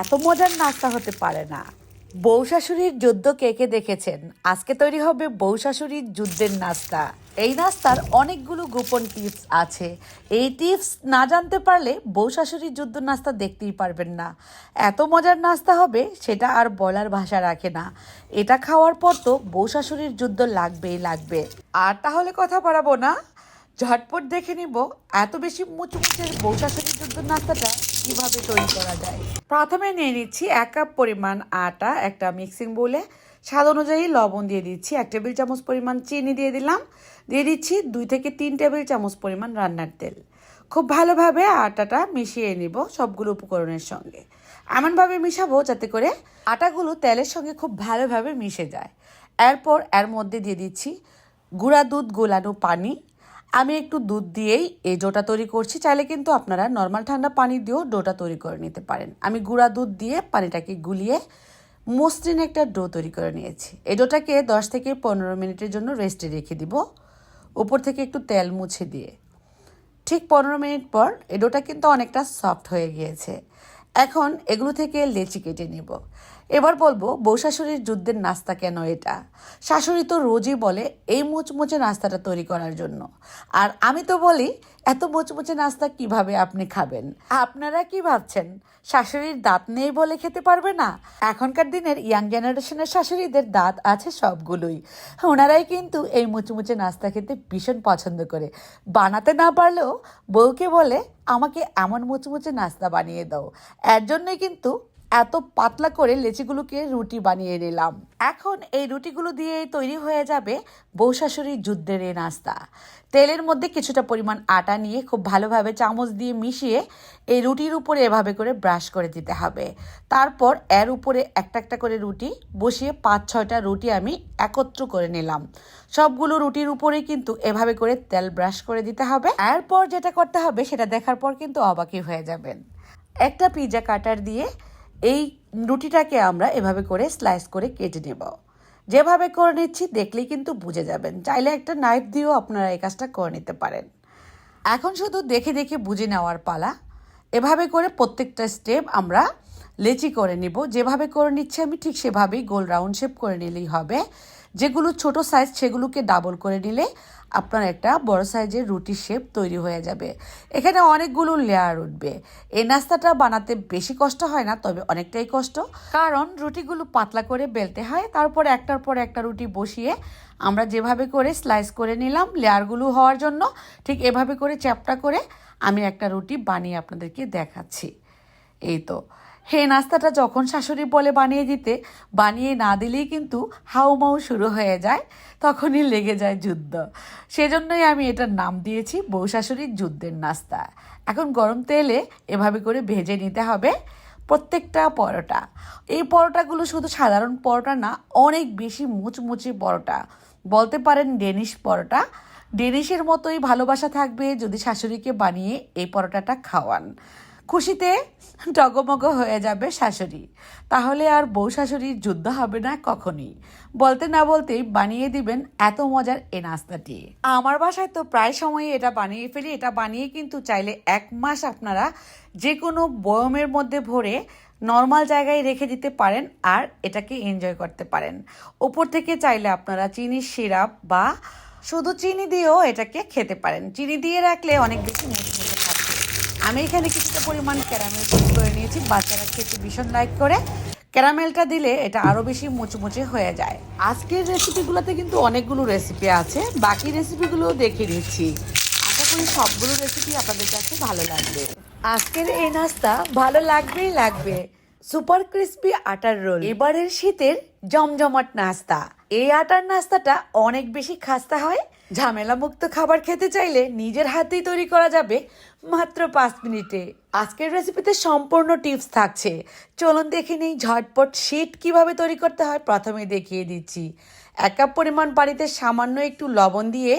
এত মজার নাস্তা হতে পারে না। বউ শাশুড়ির যুদ্ধ কে কে দেখেছেন? আজকে তৈরি হবে বউ শাশুড়ির যুদ্ধের নাস্তা। এই নাস্তার অনেকগুলো গোপন টিপস আছে। এই টিপস না জানতে পারলে বউ শাশুড়ির যুদ্ধ নাস্তা দেখতেই পারবেন না। এত মজার নাস্তা হবে সেটা আর বলার ভাষা রাখে না। এটা খাওয়ার পর তো বউ শাশুড়ির যুদ্ধ লাগবেই লাগবে। আর তাহলে কথা বাড়াবো না। ঝটপট দেখে নিব এত বেশি মুচমুচের বউ শাশুড়ির যুদ্ধ নাস্তাটা কীভাবে তৈরি করা যায়? প্রথমে নিয়ে নিচ্ছি এক কাপ পরিমাণ আটা, একটা মিক্সিং বলে স্বাদ অনুযায়ী লবণ দিয়ে দিচ্ছি, এক টেবিল চামচ পরিমাণ চিনি দিয়ে দিলাম। দিয়ে দিচ্ছি দুই থেকে তিন টেবিল চামচ পরিমাণ রান্নার তেল। খুব ভালোভাবে আটাটা মিশিয়ে নিব সবগুলো উপকরণের সঙ্গে। এমনভাবে মিশাবো যাতে করে আটাগুলো তেলের সঙ্গে খুব ভালোভাবে মিশে যায়। এরপর এর মধ্যে দিয়ে দিচ্ছি গুঁড়া দুধ, গোলানো পানি আমি একটু দুধ দিয়েই এই ডোটা তৈরি করছি। চাইলে কিন্তু আপনারা নর্মাল ঠান্ডা পানি দিয়েও ডোটা তৈরি করে নিতে পারেন। আমি গুঁড়া দুধ দিয়ে পানিটাকে গুলিয়ে মসৃণ একটা ডো তৈরি করে নিয়েছি। এই ডোটাকে দশ থেকে পনেরো মিনিটের জন্য রেস্টে রেখে দিব। উপর থেকে একটু তেল মুছে দিয়ে। ঠিক পনেরো মিনিট পর এই ডোটা কিন্তু অনেকটা সফট হয়ে গিয়েছে। এখন এগুলো থেকে লেচি কেটে নিব। এবার বলব বউ শাশুড়ির যুদ্ধের নাস্তা কেন এটা? শাশুড়ি তো রোজই বলে এই মুচমুচে নাস্তাটা তৈরি করার জন্য। আর আমি তো বলি, এত মুচমুচে নাস্তা কীভাবে আপনি খাবেন? আপনারা কি ভাবছেন, শাশুড়ির দাঁত নেই বলে খেতে পারবে না? এখনকার দিনের ইয়াং জেনারেশনের শাশুড়িদের দাঁত আছে সবগুলোই। ওনারাই কিন্তু এই মুচমুচে নাস্তা খেতে ভীষণ পছন্দ করে। বানাতে না পারলেও বউকে বলে, আমাকে এমন মুচমুচে নাস্তা বানিয়ে দাও। এর জন্যই কিন্তু এত পাতলা করে লেচিগুলোকে রুটি বানিয়ে নিলাম। এখন এই রুটিগুলো দিয়ে তৈরি হয়ে যাবে বউ শাশুড়ির যুদ্ধের এই নাস্তা। তেলের মধ্যে কিছুটা পরিমাণ আটা নিয়ে খুব ভালোভাবে চামচ দিয়ে মিশিয়ে এই রুটির উপরে এভাবে করে ব্রাশ করে দিতে হবে। তারপর এর উপরে একটা একটা করে রুটি বসিয়ে পাঁচ ছয়টা রুটি আমি একত্র করে নিলাম। সবগুলো রুটির উপরে কিন্তু এভাবে করে তেল ব্রাশ করে দিতে হবে। এরপর যেটা করতে হবে সেটা দেখার পর কিন্তু অবাকই হয়ে যাবেন। একটা পিৎজা কাটার দিয়ে এই রুটিটাকে আমরা এভাবে করে স্লাইস করে কেটে নেব। যেভাবে করে নিচ্ছি দেখলেই কিন্তু বুঝে যাবেন। চাইলে একটা নাইফ দিয়েও আপনারা এই কাজটা করে নিতে পারেন। এখন শুধু দেখে দেখে বুঝে নেওয়ার পালা। এভাবে করে প্রত্যেকটা স্টেপ আমরা লেচি করে নিব। যেভাবে করে নিচ্ছি আমি ঠিক সেভাবেই গোল রাউন্ড শেপ করে নিলেই হবে। যেগুলো ছোট সাইজ সেগুলোকে ডাবল করে নিলে আপনার একটা বড় সাইজের রুটির শেপ তৈরি হয়ে যাবে। এখানে অনেকগুলো লেয়ার উঠবে। এই নাস্তাটা বানাতে বেশি কষ্ট হয় না, তবে অনেকটাই কষ্ট। কারণ রুটিগুলো পাতলা করে বেলতে হয়, তারপর একটার পর একটা রুটি বসিয়ে আমরা যেভাবে করে স্লাইস করে নিলাম লেয়ারগুলো হওয়ার জন্য, ঠিক এভাবে করে চ্যাপটা করে আমি একটা রুটি বানিয়ে আপনাদেরকে দেখাচ্ছি। এই তো। হে নাস্তাটা যখন শাশুড়ি বলে বানিয়ে দিতে, বানিয়ে না দিলেই কিন্তু হাউমাউ শুরু হয়ে যায়, তখনই লেগে যায় যুদ্ধ। সেজন্যই আমি এটার নাম দিয়েছি বউ শাশুড়ির যুদ্ধের নাস্তা। এখন গরম তেলে এভাবে করে ভেজে নিতে হবে প্রত্যেকটা পরোটা। এই পরোটাগুলো শুধু সাধারণ পরোটা না, অনেক বেশি মুচমুচে পরোটা। বলতে পারেন ডেনিশ পরোটা। ডেনিশের মতোই ভালোবাসা থাকবে যদি শাশুড়িকে বানিয়ে এই পরোটাটা খাওয়ান। খুশিতে ডগমগ হয়ে যাবে শাশুড়ি। তাহলে আর বউ শাশুড়ির যুদ্ধ হবে না কখনই। বলতে না বলতেই বানিয়ে দিবেন এত মজার এ নাস্তাটি। আমার বাসায় তো প্রায় সময়ই এটা বানিয়ে ফেলি। এটা বানিয়ে কিন্তু চাইলে এক মাস আপনারা যে কোনো বয়মের মধ্যে ভরে নর্মাল জায়গায় রেখে দিতে পারেন আর এটাকে এনজয় করতে পারেন। ওপর থেকে চাইলে আপনারা চিনির সিরাপ বা শুধু চিনি দিয়েও এটাকে খেতে পারেন। চিনি দিয়ে রাখলে অনেক বেশি আমি এখানে কিছুটা পরিমাণ ক্যারামেল করে নিয়েছি, বাচ্চারা খেতে ভীষণ লাইক করে। ক্যারামেলটা দিলে এটা আরও বেশি মুচমুচে হয়ে যায়। আজকের রেসিপিগুলোতে কিন্তু অনেকগুলো রেসিপি আছে, বাকি রেসিপিগুলো দেখে নিচ্ছি। আশা করি সবগুলো রেসিপি আপনাদের কাছে ভালো লাগবে। আজকের এই নাস্তা ভালো লাগবেই লাগবে। সুপার ক্রিস্পি আটার রোল। এবারের শীতের জমজমাট নাস্তা। এই আটার নাস্তাটা অনেক বেশি খাস্তা হয় ঝামেলা মুক্ত খাবার খেতে চাইলে নিজের হাতেই তৈরি করা যাবে মাত্র পাঁচ মিনিটে। আজকের রেসিপিতে সম্পূর্ণ টিপস থাকছে। চলুন দেখে নেই ঝটপট শীট কীভাবে তৈরি করতে হয়। প্রথমে দেখিয়ে দিচ্ছি। এক কাপ পরিমাণ পানিতে সামান্য একটু লবণ দিয়ে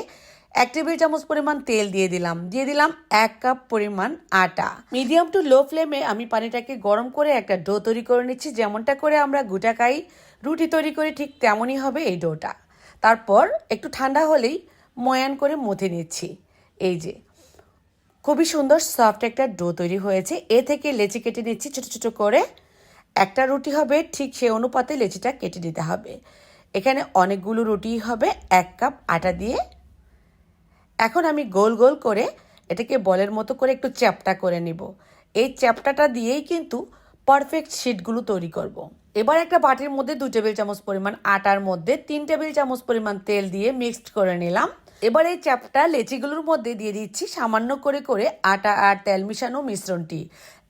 এক টেবিল চামচ পরিমাণ তেল দিয়ে দিলাম। দিয়ে দিলাম এক কাপ পরিমাণ আটা। মিডিয়াম টু লো ফ্লেমে আমি পানিটাকে গরম করে একটা ডো তৈরি করে নিচ্ছি। যেমনটা করে আমরা গোটাকাই রুটি তৈরি করি ঠিক তেমনই হবে এই ডোটা তারপর একটু ঠান্ডা হলেই ময়ান করে মথে নিচ্ছি। এই যে, খুবই সুন্দর সফট একটা ডো তৈরি হয়েছে। এ থেকে লেচি কেটে নিচ্ছি ছোট ছোট করে। একটা রুটি হবে, ঠিক সেই অনুপাতে লেচিটা কেটে নিতে হবে। এখানে অনেকগুলো রুটি হবে, এক কাপ আটা দিয়ে। এখন আমি গোল গোল করে এটাকে বলের মতো করে একটু চ্যাপটা করে নিব। এই চ্যাপটাটা দিয়েই কিন্তু পারফেক্ট শিটগুলো তৈরি করব। এবার একটা বাটির মধ্যে দু টেবিল চামচ পরিমাণ আটার মধ্যে তিন টেবিল চামচ পরিমাণ তেল দিয়ে মিক্সড করে নিলাম। এবার এই চ্যাপটা লেচিগুলোর মধ্যে দিয়ে দিচ্ছি সামান্য করে করে আটা আর তেল মিশানো মিশ্রণটি।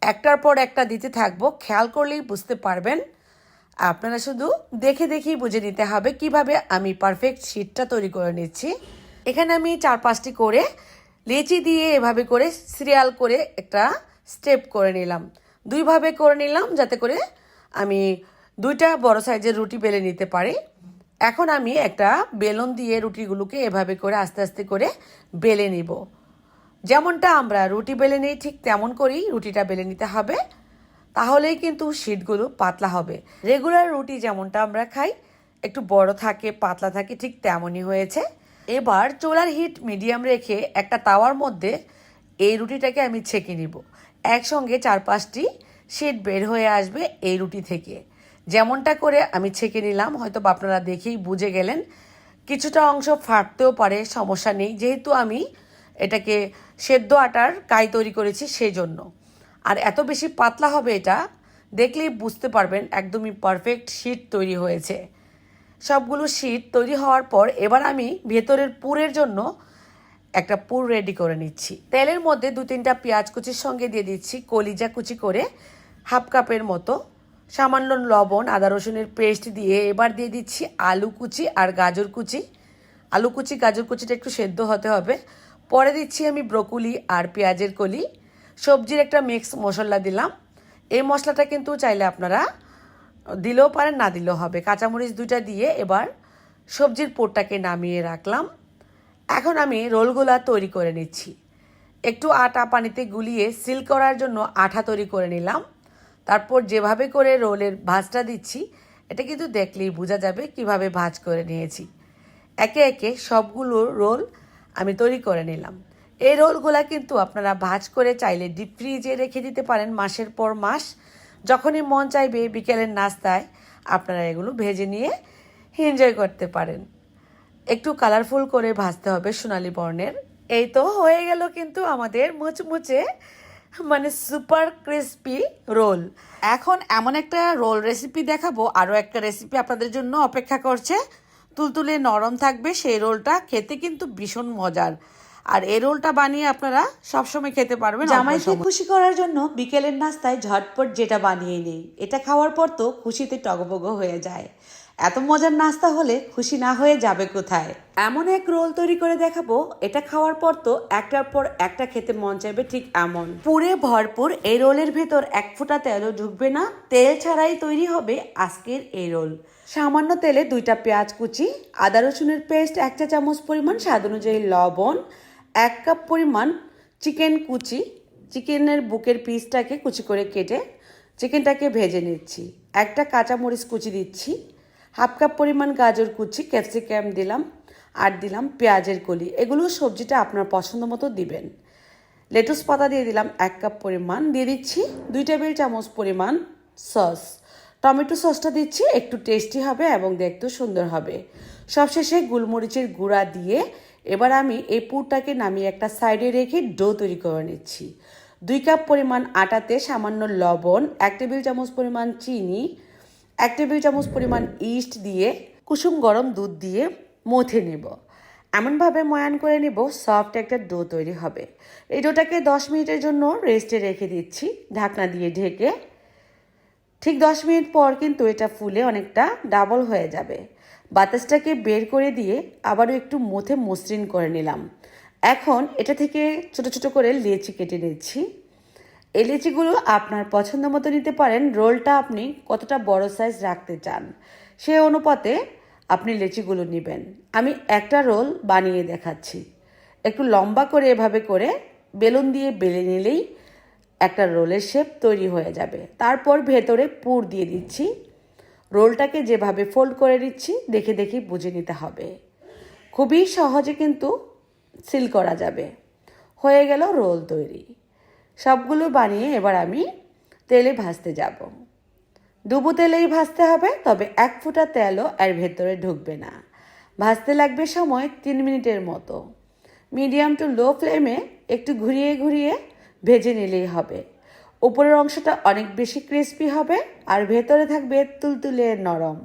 একটার পর একটা দিতে থাকব, খেয়াল করলেই বুঝতে পারবেন। আপনারা শুধু দেখে দেখেই বুঝে নিতে হবে কীভাবে আমি পারফেক্ট শিটটা তৈরি করে নিচ্ছি। এখানে আমি চার পাঁচটি করে লেচি দিয়ে এভাবে করে সিরিয়াল করে একটা স্টেপ করে নিলাম। দুইভাবে করে নিলাম যাতে করে আমি দুইটা বড় সাইজের রুটি বেলে নিতে পারি। এখন আমি একটা বেলন দিয়ে রুটিগুলোকে এভাবে করে আস্তে আস্তে করে বেলে নিব। যেমনটা আমরা রুটি বেলে নিই, ঠিক তেমন করেই রুটিটা বেলে নিতে হবে। তাহলেই কিন্তু শিটগুলো পাতলা হবে। রেগুলার রুটি যেমনটা আমরা খাই, একটু বড় থাকে, পাতলা থাকে, ঠিক তেমনই হয়েছে। এবার চোলার হিট মিডিয়াম রেখে একটা তাওয়ার মধ্যে এই রুটিটাকে আমি ছেঁকে নিব। একসঙ্গে চার পাঁচটি শিট বের হয়ে আসবে এই রুটি থেকে। যেমনটা করে আমি ছেঁকে নিলাম হয়তো আপনারা দেখেই বুঝে গেলেন। কিছুটা অংশ ফাটতেও পারে, সমস্যা নেই। যেহেতু আমি এটাকে সেদ্ধ আটার কাই তৈরি করেছি সেই জন্য আর এত বেশি পাতলা হবে এটা, দেখলেই বুঝতে পারবেন একদমই পারফেক্ট শীট তৈরি হয়েছে। সবগুলো শীট তৈরি হওয়ার পর এবার আমি ভেতরের পুরের জন্য একটা পুর রেডি করে নিচ্ছি। তেলের মধ্যে দু তিনটা পেঁয়াজ কুচির সঙ্গে দিয়ে দিচ্ছি, কলিজা কুচি করে হাফ কাপের মতো। সামান্য লবণ, আদা রসুনের পেস্ট দিয়ে এবার দিয়ে দিচ্ছি আলু কুচি আর গাজর কুচি। আলু কুচি, গাজর কুচিটা একটু সেদ্ধ হতে হবে। পরে দিচ্ছি আমি ব্রকুলি আর পেঁয়াজের কলি। সবজির একটা মিক্স মশলা দিলাম। এই মশলাটা কিন্তু চাইলে আপনারা দিলেও পারেন, না দিলেও হবে। কাঁচামরিচ দুইটা দিয়ে এবার সবজির পোটটাকে নামিয়ে রাখলাম। এখন আমি রোলগুলা তৈরি করে নিচ্ছি। একটু আটা পানিতে গুলিয়ে সিল করার জন্য আঠা তৈরি করে নিলাম। তারপর যেভাবে করে রোলের ভাজটা দিচ্ছি, এটা কিন্তু দেখলেই বোঝা যাবে কীভাবে ভাজ করে নিয়েছি। একে একে সবগুলো রোল আমি তৈরি করে নিলাম। এই রোলগুলা কিন্তু আপনারা ভাজ করে চাইলে ডিপ ফ্রিজে রেখে দিতে পারেন মাসের পর মাস। যখনই মন চাইবে বিকেলের নাস্তায় আপনারা এগুলো ভেজে নিয়ে এনজয় করতে পারেন। একটু কালারফুল করে ভাজতে হবে সোনালি বর্ণের। এই তো হয়ে গেল কিন্তু আমাদের মুচমুচে মানে সুপার ক্রিস্পি রোল এখন এমন একটা রোল রেসিপি দেখাবো আরও একটা রেসিপি আপনাদের জন্য অপেক্ষা করছে। তুলতুলে নরম থাকবে সেই রোলটা খেতে কিন্তু ভীষণ মজার। আর এই রোলটা বানিয়ে আপনারা সবসময় খেতে পারবেন জামাইকে খুশি করার জন্য বিকেলের নাস্তায় ঝটপট যেটা বানিয়ে নেই এটা খাওয়ার পর তো খুশিতে টগবগ হয়ে যায়। এত মজার নাস্তা হলে খুশি না হয়ে যাবে কোথায়? এমন এক রোল তৈরি করে দেখাবো, এটা খাওয়ার পর তো একটার পর একটা খেতে মন চাইবে ঠিক এমন। পুরে ভরপুর এই রোলের ভেতর এক ফোঁটা তেলও ঢুকবে না, তেল ছাড়াই তৈরি হবে আজকের এই রোল। সামান্য তেলে দুইটা পেঁয়াজ কুচি, আদা রসুনের পেস্ট এক চা চামচ পরিমাণ স্বাদ অনুযায়ী লবণ, এক কাপ পরিমাণ চিকেন কুচি, চিকেনের বুকের পিসটাকে কুচি করে কেটে চিকেনটাকে ভেজে নিচ্ছি। একটা কাঁচামরিচ কুচি দিচ্ছি হাফ কাপ পরিমাণ গাজর কুচি, ক্যাপসিকাম দিলাম, আর দিলাম পেঁয়াজের কলি। এগুলো সবজিটা আপনার পছন্দ মতো দিবেন। লেটুস পাতা দিয়ে দিলাম এক কাপ পরিমাণ। দিয়ে দিচ্ছি দুই টেবিল চামচ পরিমাণ সস। টমেটো সসটা দিচ্ছি, একটু টেস্টি হবে এবং দেখতেও সুন্দর হবে। সবশেষে গোলমরিচের গুঁড়া দিয়ে এবার আমি এই পুরটাকে নামিয়ে একটা সাইডে রেখে ডো তৈরি করে নিচ্ছি। দুই কাপ পরিমাণ আটাতে সামান্য লবণ, এক টেবিল চামচ পরিমাণ চিনি এক টেবিল চামচ পরিমাণ ইস্ট দিয়ে কুসুম গরম দুধ দিয়ে মথে নেব। এমনভাবে ময়ান করে নেব, সফট একটা ডো তৈরি হবে। এই ডোটাকে দশ মিনিটের জন্য রেস্টে রেখে দিচ্ছি, ঢাকনা দিয়ে ঢেকে। ঠিক দশ মিনিট পর কিন্তু এটা ফুলে অনেকটা ডাবল হয়ে যাবে। বাতাসটাকে বের করে দিয়ে আবারও একটু মথে মসৃণ করে নিলাম। এখন এটা থেকে ছোট ছোট করে লেচি কেটে নিচ্ছি। এই লেচিগুলো আপনার পছন্দ মতো নিতে পারেন। রোলটা আপনি কতটা বড় সাইজ রাখতে চান, সে অনুপাতে আপনি লেচিগুলো নেবেন। আমি একটা রোল বানিয়ে দেখাচ্ছি। একটু লম্বা করে এভাবে করে বেলুন দিয়ে বেলে নিলেই একটা রোলের শেপ তৈরি হয়ে যাবে। তারপর ভেতরে পুর দিয়ে দিচ্ছি। রোলটাকে যেভাবে ফোল্ড করে দিচ্ছি দেখে দেখে বুঝে নিতে হবে। খুবই সহজে কিন্তু সিল করা যাবে। হয়ে গেল রোল তৈরি। সবগুলো বানিয়ে এবার আমি তেলে ভাজতে যাব। ডুবো তেলেই ভাজতে হবে, তবে এক ফোঁটা তেলও এর ভেতরে ঢুকবে না। ভাজতে লাগবে সময় তিন মিনিটের মতো। মিডিয়াম টু লো ফ্লেমে একটু ঘুরিয়ে ঘুরিয়ে ভেজে নিলেই হবে। উপরের অংশটা অনেক বেশি ক্রিস্পি হবে আর ভেতরে থাকবে তুলতুলে নরম।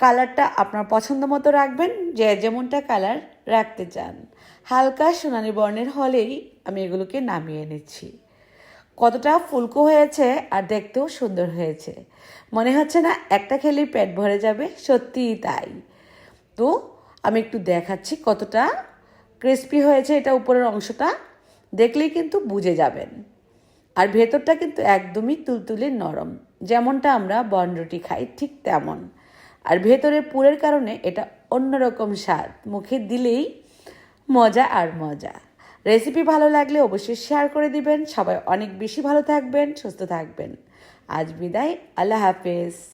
কালারটা আপনার পছন্দ মতো রাখবেন, যে যেমনটা কালার রাখতে চান। হালকা সোনালি বর্ণের হলেই আমি এগুলোকে নামিয়ে নিচ্ছি কতটা ফুলকো হয়েছে আর দেখতেও সুন্দর হয়েছে। মনে হচ্ছে না একটা খেলেই পেট ভরে যাবে, সত্যিই তাই। তো আমি একটু দেখাচ্ছি কতটা ক্রিস্পি হয়েছে এটা উপরের অংশটা। দেখলেই কিন্তু বুঝে যাবেন। আর ভেতরটা কিন্তু একদমই তুলতুলে নরম। যেমনটা আমরা বনরুটি খাই, ঠিক তেমন। আর ভেতরে পুরের কারণে এটা অন্যরকম স্বাদ। মুখে দিলেই মজা আর মজা। রেসিপি ভালো লাগলে অবশ্যই শেয়ার করে দিবেন। সবাই অনেক বেশি ভালো থাকবেন, সুস্থ থাকবেন। আজ বিদায়, আল্লাহ হাফেজ।